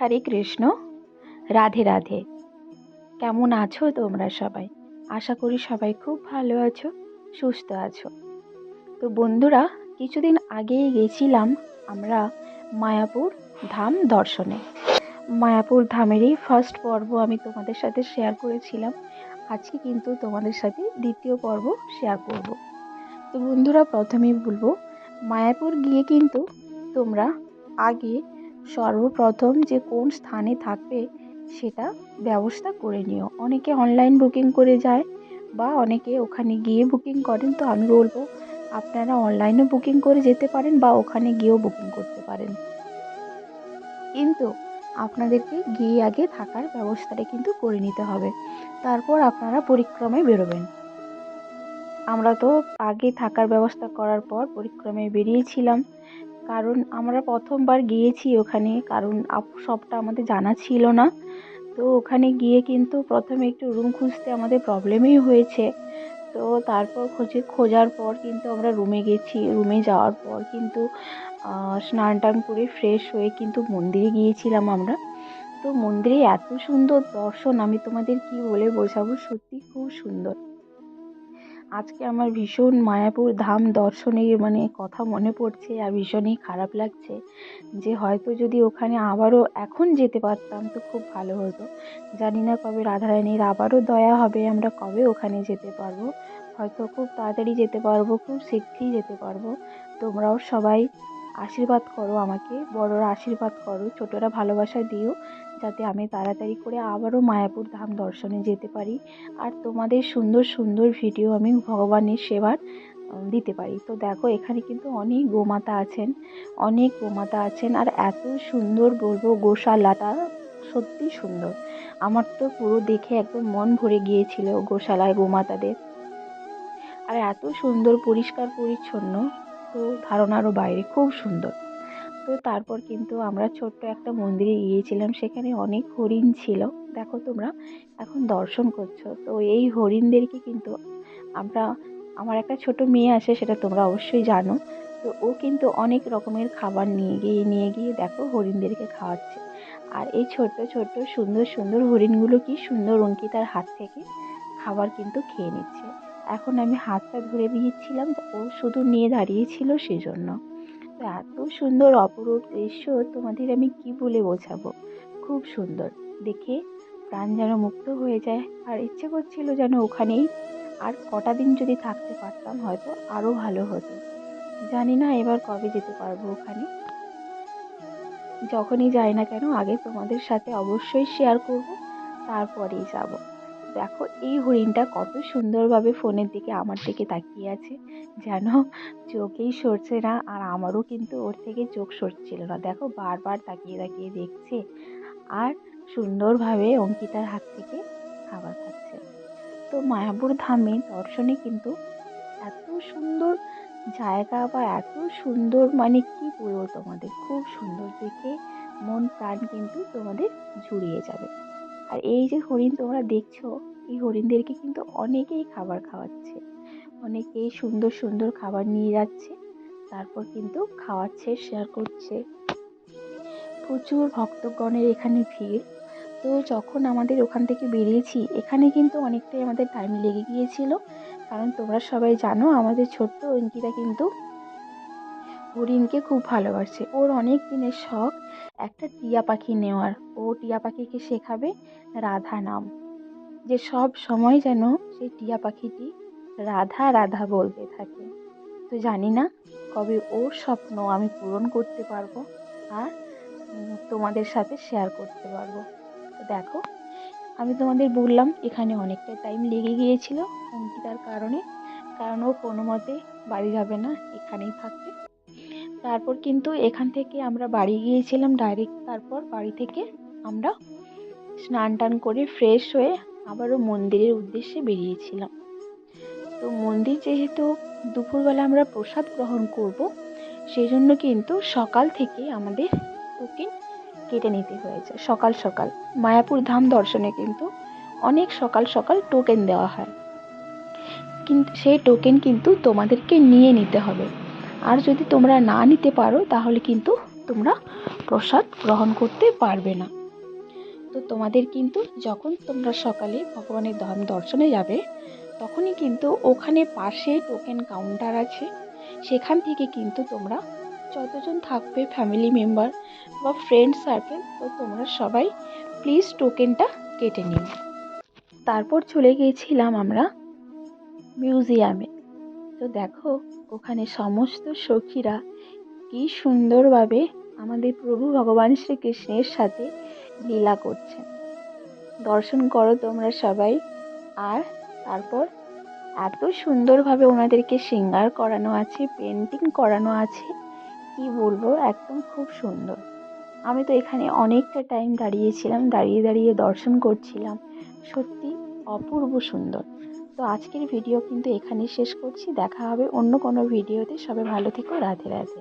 হরে কৃষ্ণ। রাধে রাধে। কেমন আছো তোমরা সবাই? আশা করি সবাই খুব ভালো আছো, সুস্থ আছো। তো বন্ধুরা, কিছুদিন আগেই গেছিলাম আমরা মায়াপুর ধাম দর্শনে। মায়াপুর ধামেরই ফার্স্ট পর্ব আমি তোমাদের সাথে শেয়ার করেছিলাম। আজকে কিন্তু তোমাদের সাথে দ্বিতীয় পর্ব শেয়ার করব। তো বন্ধুরা, প্রথমেই বলব, মায়াপুর গিয়ে কিন্তু তোমরা আগে সর্বপ্রথম যে কোন স্থানে থাকবে সেটা ব্যবস্থা করে নিও। অনেকে অনলাইন বুকিং করে যায় বা অনেকে ওখানে গিয়ে বুকিং করেন। তো আমি বলব, আপনারা অনলাইনেও বুকিং করে যেতে পারেন বা ওখানে গিয়েও বুকিং করতে পারেন। কিন্তু আপনাদেরকে গিয়ে আগে থাকার ব্যবস্থাটা কিন্তু করে নিতে হবে। তারপর আপনারা পরিক্রমায় বেরোবেন। আমরা তো আগে থাকার ব্যবস্থা করার পর পরিক্রমায় বেরিয়েছিলাম। কারণ আমরা প্রথমবার গিয়েছি ওখানে, কারণ সবটা আমাদের জানা ছিল না। তো ওখানে গিয়ে কিন্তু প্রথমে একটু রুম খুঁজতে আমাদের প্রবলেমই হয়েছে। তো তারপর খোঁজে, খোঁজার পর কিন্তু আমরা রুমে গেছি। রুমে যাওয়ার পর কিন্তু স্নান টান করে ফ্রেশ হয়ে কিন্তু মন্দিরে গিয়েছিলাম আমরা। তো মন্দিরে এত সুন্দর দর্শন, আমি তোমাদের কি বলে বোঝাবো? সত্যি খুব সুন্দর। আজকে আমার ভীষণ মায়াপুর ধাম দর্শনের মানে কথা মনে পড়ছে আর ভীষণই খারাপ লাগছে যে হয়তো যদি ওখানে আবারও এখন যেতে পারতাম তো খুব ভালো হতো। জানি না কবে রাধারানীর আবারও দয়া হবে, আমরা কবে ওখানে যেতে পারব? হয়তো খুব তাড়াতাড়ি যেতে পারব, খুব শীঘ্রই যেতে পারব। তোমরাও সবাই আশীর্বাদ করো আমাকে, বড়রা আশীর্বাদ করো, ছোটরা ভালোবাসা দিও। যাতে আমি তাড়াতাড়ি করে আবারও মায়াপুর ধাম দর্শনে যেতে পারি। আর তোমাদের সুন্দর সুন্দর ভিডিও আমি ভগবানের সেবার দিতে পারি। তো দেখো, এখানে কিন্তু অনেক গোমাতা আছেন, অনেক গোমাতা আছেন, আর এত সুন্দর বলব গোশালাটা সত্যি সুন্দর। আমার তো পুরো দেখে একদম মন ভরে গিয়েছিল গোশালায় গোমাতাদের। আর এত সুন্দর, পরিষ্কার, পরিচ্ছন্ন, তো ধারণারও বাইরে, খুব সুন্দর। তো তারপর কিন্তু আমরা ছোট্ট একটা মন্দিরে গিয়েছিলাম, সেখানে অনেক হরিণ ছিল। দেখো তোমরা, এখন দর্শন করছ। তো এই হরিণদেরকে কিন্তু আমরা, আমার একটা ছোট মেয়ে আছে, সেটা তোমরা অবশ্যই জানো। তো ও কিন্তু অনেক রকমের খাবার নিয়ে গিয়ে নিয়ে গিয়ে দেখো হরিণদেরকে খাওয়াচ্ছে। আর এই ছোট্ট ছোট্ট, সুন্দর সুন্দর হরিণগুলো কি সুন্দর অঙ্কিতার হাত থেকে খাবার কিন্তু খেয়ে নিচ্ছে। এখন আমি হাতটা ধরে দিয়েছিলাম ও শুধু নিয়ে দাঁড়িয়েছিল সেজন্য। তো এত সুন্দর অপরূপ দৃশ্য তোমাদের আমি কি বলে বোঝাবো? খুব সুন্দর। দেখে প্রাণ যেন মুক্ত হয়ে যায়। আর ইচ্ছে করছিল যেন ওখানেই আর কটা দিন যদি থাকতে পারতাম, হয়তো আরও ভালো হতো। জানি না এবার কবে যেতে পারব ওখানে। যখনই যাই না কেন, আগে তোমাদের সাথে অবশ্যই শেয়ার করব, তারপরেই যাব। দেখো, এই হরিণটা কত সুন্দরভাবে ফোনের দিকে আমার দিকে তাকিয়ে আছে। যেন চোখেই সরছে না। আর আমারও কিন্তু ওর থেকে চোখ সরছিল না। দেখো, বারবার তাকিয়ে তাকিয়ে দেখছে। আর সুন্দরভাবে অঙ্কিতার হাত থেকে খাবার খাচ্ছে। তো মায়াপুর ধামে দর্শনে কিন্তু এত সুন্দর জায়গা বা এত সুন্দর মানে কি বলব তোমাদের? খুব সুন্দর দেখে মন, প্রাণ কিন্তু তোমাদের জুড়িয়ে যাবে। আর এই যে হরিণ তোমরা দেখছ, এই হরিণদেরকে কিন্তু অনেকেই খাবার খাওয়াচ্ছে। অনেকেই সুন্দর সুন্দর খাবার নিয়ে যাচ্ছে, তারপর কিন্তু খাওয়াচ্ছে শেয়ার করছে। প্রচুর ভক্তগণের এখানে ভিড়। তো যখন আমাদের ওখান থেকে বেরিয়েছি, এখানে কিন্তু অনেকটাই আমাদের টাইম লেগে গিয়েছিল। কারণ তোমরা সবাই জানো, আমাদের ছোট্ট অঙ্কিতা কিন্তু হরিণকে খুব ভালোবাসে। ওর অনেক দিনের শখ একটা টিয়া পাখি নেওয়ার। ও টিয়া পাখিকে শেখাবে রাধা নাম। যে সব সময় যেন সেই টিয়া পাখিটি রাধা রাধা বলতে থাকে। তো জানি না কবে ওর স্বপ্ন আমি পূরণ করতে পারব আর তোমাদের সাথে শেয়ার করতে পারব। তো দেখো, আমি তোমাদের বললাম এখানে অনেকটা টাইম লেগে গিয়েছিল অঙ্কিতার কারণে, কারণ ও কোনো মতে বাড়ি যাবে না, এখানেই থাকবে। তারপর কিন্তু এখান থেকে আমরা বাড়ি গিয়েছিলাম ডাইরেক্ট তারপর বাড়ি থেকে আমরা স্নান টান করে ফ্রেশ হয়ে আবারও মন্দিরের উদ্দেশ্যে বেরিয়েছিলাম। তো মন্দির যেহেতু দুপুরবেলা আমরা প্রসাদ গ্রহণ করব সেই জন্য কিন্তু সকাল থেকে আমাদের টোকেন কেটে নিতে হয়েছে। সকাল সকাল। মায়াপুর ধাম দর্শনে কিন্তু অনেক সকাল সকাল টোকেন দেওয়া হয়। কিন্তু সেই টোকেন কিন্তু তোমাদেরকে নিয়ে নিতে হবে। আর যদি তোমরা না নিতে পারো, তাহলে কিন্তু তোমরা প্রসাদ গ্রহণ করতে পারবে না। তো তোমাদের কিন্তু যখন তোমরা সকালে ভগবানের ধাম দর্শনে যাবে তখনই কিন্তু ওখানে পাশে টোকেন কাউন্টার আছে। সেখান থেকে কিন্তু তোমরা যতজন থাকবে ফ্যামিলি মেম্বার বা ফ্রেন্ড সার্কেল তো তোমরা সবাই প্লিজ টোকেনটা কেটে নিও। তারপর চলে গিয়েছিলাম আমরা মিউজিয়ামে তো দেখো, ওখানে সমস্ত সখীরা কি সুন্দরভাবে আমাদের প্রভু ভগবান শ্রীকৃষ্ণের সাথে লীলা করছেন দর্শন করো তোমরা সবাই। আর তারপর এত সুন্দরভাবে ওনাদেরকে সিঙ্গার করানো আছে, পেন্টিং করানো আছে, কি বলব, একদম খুব সুন্দর। আমি তো এখানে অনেকটা টাইম দাঁড়িয়েছিলাম, দাঁড়িয়ে দাঁড়িয়ে দর্শন করছিলাম। সত্যি অপূর্ব সুন্দর। তো আজকের ভিডিও কিন্তু এখানেই শেষ করছি। দেখা হবে অন্য কোনো ভিডিওতে সবাই ভালো থেকো, রাধে রাধে।